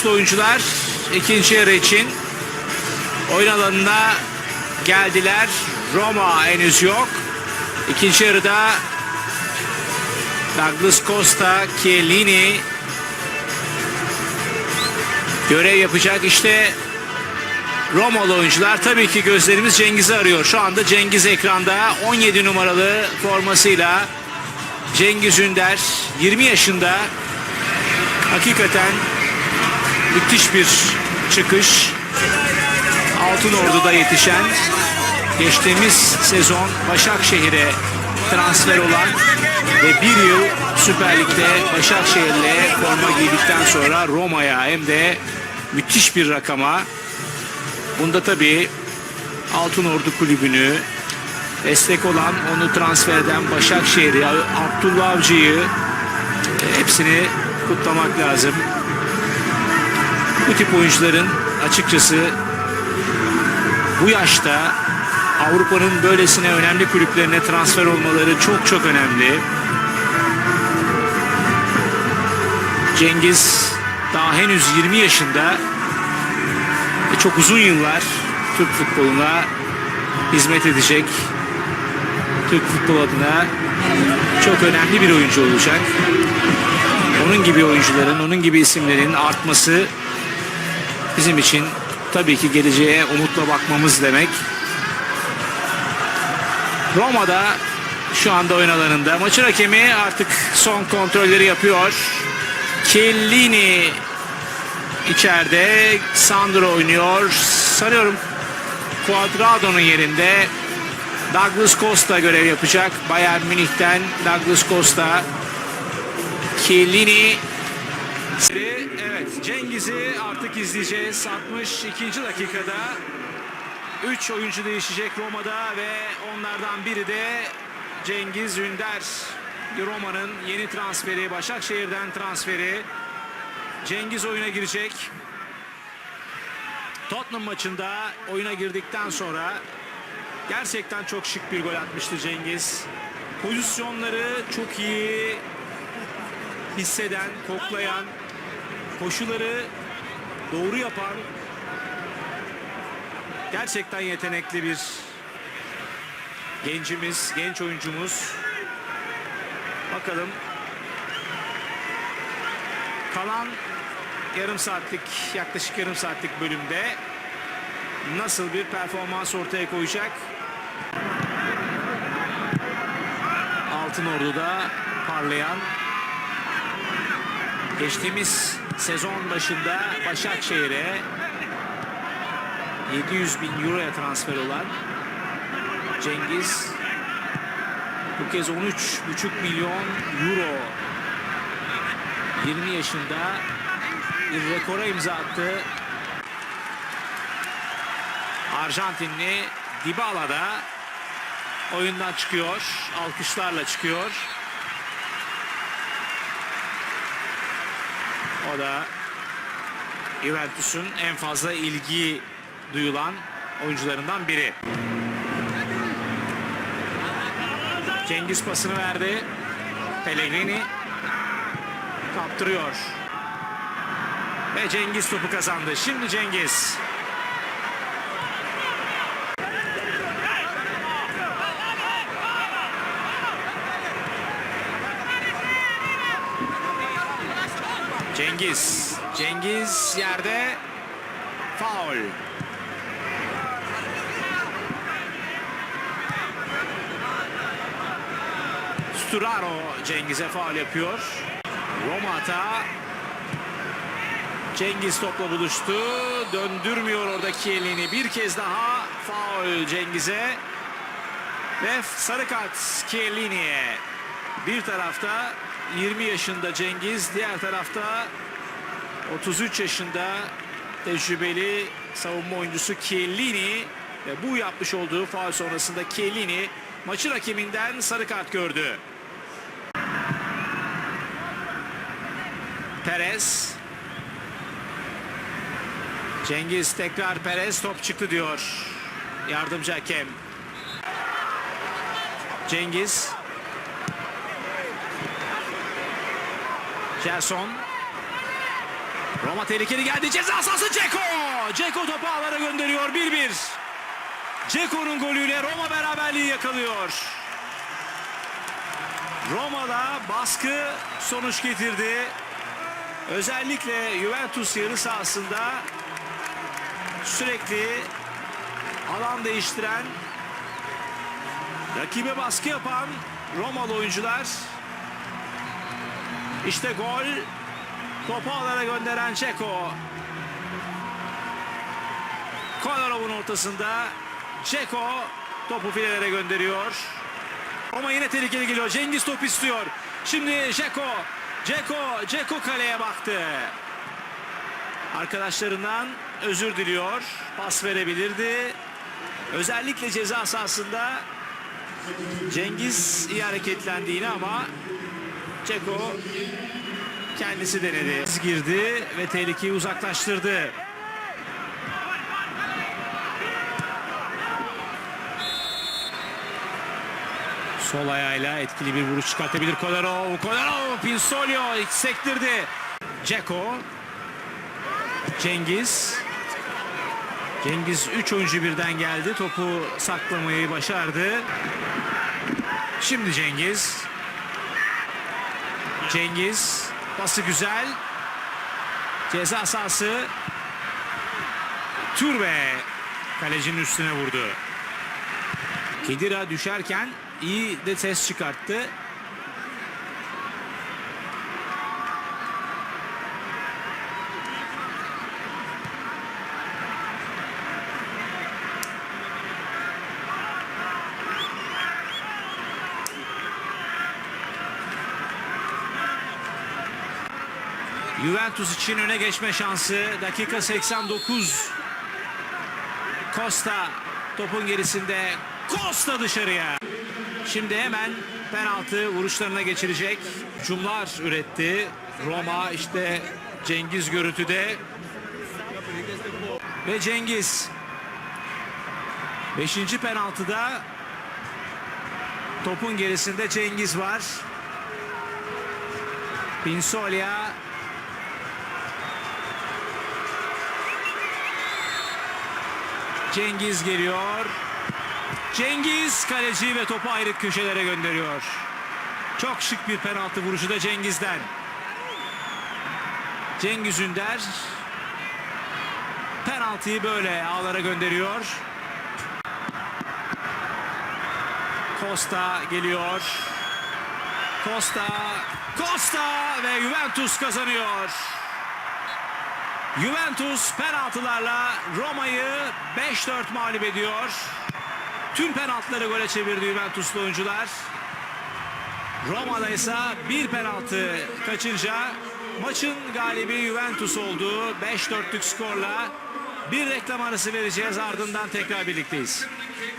Cengiz oyuncular ikinci yarı için oyun alanına geldiler. Roma henüz yok. İkinci yarıda Douglas Costa, Chiellini görev yapacak. İşte Romalı oyuncular tabii ki gözlerimiz Cengiz'i arıyor. Şu anda Cengiz ekranda 17 numaralı formasıyla Cengiz Ünder 20 yaşında hakikaten müthiş bir çıkış. Altın Ordu'da yetişen geçtiğimiz sezon Başakşehir'e transfer olan ve bir yıl Süper Lig'de Başakşehir'le forma giydikten sonra Roma'ya hem de müthiş bir rakama Bunda tabii Altın Ordu Kulübü'nü destek olan onu transfer eden Başakşehir'i, Abdullah Avcı'yı e, hepsini kutlamak lazım. Bu tip oyuncuların açıkçası bu yaşta Avrupa'nın böylesine önemli kulüplerine transfer olmaları çok çok önemli. Cengiz daha henüz 20 yaşında ve çok uzun yıllar Türk futboluna hizmet edecek. Türk futbol adına çok önemli bir oyuncu olacak. Onun gibi oyuncuların, onun gibi isimlerin artması bizim için tabii ki geleceğe umutla bakmamız demek. Roma'da şu anda oyun alanında. Maçın hakemi artık son kontrolleri yapıyor. Chiellini içeride. Sandro oynuyor. Sanıyorum Cuadrado'nun yerinde Douglas Costa görev yapacak. Bayern Münih'ten Douglas Costa. Chiellini Evet Cengiz'i artık izleyeceğiz. 62. dakikada 3 oyuncu değişecek Roma'da ve onlardan biri de Cengiz Ünder. Roma'nın yeni transferi, Başakşehir'den transferi. Cengiz oyuna girecek. Tottenham maçında oyuna girdikten sonra gerçekten çok şık bir gol atmıştı Cengiz. Pozisyonları çok iyi hisseden, koklayan, koşuları doğru yapan gerçekten yetenekli bir gencimiz, genç oyuncumuz. Bakalım kalan yarım saatlik yaklaşık yarım saatlik bölümde nasıl bir performans ortaya koyacak? Altın Ordu'da parlayan geçtiğimiz sezon başında Başakşehir'e 700 bin euroya transfer olan Cengiz bu kez 13,5 milyon euro 20 yaşında bir rekora imza attı. Arjantinli Dybala da oyundan çıkıyor. Alkışlarla çıkıyor. O da Juventus'un en fazla ilgi duyulan oyuncularından biri. Cengiz pasını verdi. Pellegrini kaptırıyor. Ve Cengiz topu kazandı. Şimdi Cengiz. Cengiz. Cengiz yerde. Faul. Sturaro Cengiz'e faul yapıyor. Roma hata. Cengiz topla buluştu. Döndürmüyor oradaki elini. Bir kez daha faul Cengiz'e. Ve sarı kart Chiellini'ye. Bir tarafta 20 yaşında Cengiz, diğer tarafta 33 yaşında tecrübeli savunma oyuncusu Chiellini ve bu yapmış olduğu faul sonrasında Chiellini maçın hakeminden sarı kart gördü. Perez Cengiz tekrar Perez top çıktı diyor yardımcı hakem. Cengiz Gerson Roma tehlikeli geldi. Ceza sahası Ceko. Ceko topu ağlara gönderiyor. 1-1. Ceko'nun golüyle Roma beraberliği yakalıyor. Roma'da baskı sonuç getirdi. Özellikle Juventus yarı sahasında sürekli alan değiştiren, rakibe baskı yapan Romalı oyuncular. İşte gol. Topu ağlara gönderen Ceko. Koلاrov'un ortasında Ceko topu filelere gönderiyor. Roma yine tehlikeli geliyor. Cengiz top istiyor. Şimdi Ceko. Ceko, Ceko kaleye baktı. Arkadaşlarından özür diliyor. Pas verebilirdi. Özellikle ceza sahasında Cengiz iyi hareketlendi yine ama Ceko kendisi denedi. Girdi ve tehlikeyi uzaklaştırdı. Sol ayağıyla etkili bir vuruş çıkartabilir Kolarov. Kolarov Pinsolio sektirdi. Ceko. Cengiz. Cengiz 3 oyuncu birden geldi. Topu saklamayı başardı. Şimdi Cengiz. Cengiz. Pası güzel. Ceza sahası. Türbe. Kalecinin üstüne vurdu. Kedira düşerken iyi de ses çıkarttı. Juventus için öne geçme şansı dakika 89. Costa topun gerisinde Costa dışarıya. Şimdi hemen penaltı vuruşlarına geçirecek. Cumlar üretti. Roma işte Cengiz görüntüde. Ve Cengiz. Beşinci penaltıda topun gerisinde Cengiz var. Pinsolia Cengiz geliyor. Cengiz kaleci ve topu ayrı köşelere gönderiyor. Çok şık bir penaltı vuruşu da Cengiz'den. Cengiz Ünder penaltıyı böyle ağlara gönderiyor. Costa geliyor. Costa, Costa ve Juventus kazanıyor. Juventus penaltılarla Roma'yı 5-4 mağlup ediyor. Tüm penaltıları gole çevirdi Juventuslu oyuncular. Roma'da ise bir penaltı kaçınca maçın galibi Juventus oldu. 5-4'lük skorla bir reklam arası vereceğiz ardından tekrar birlikteyiz.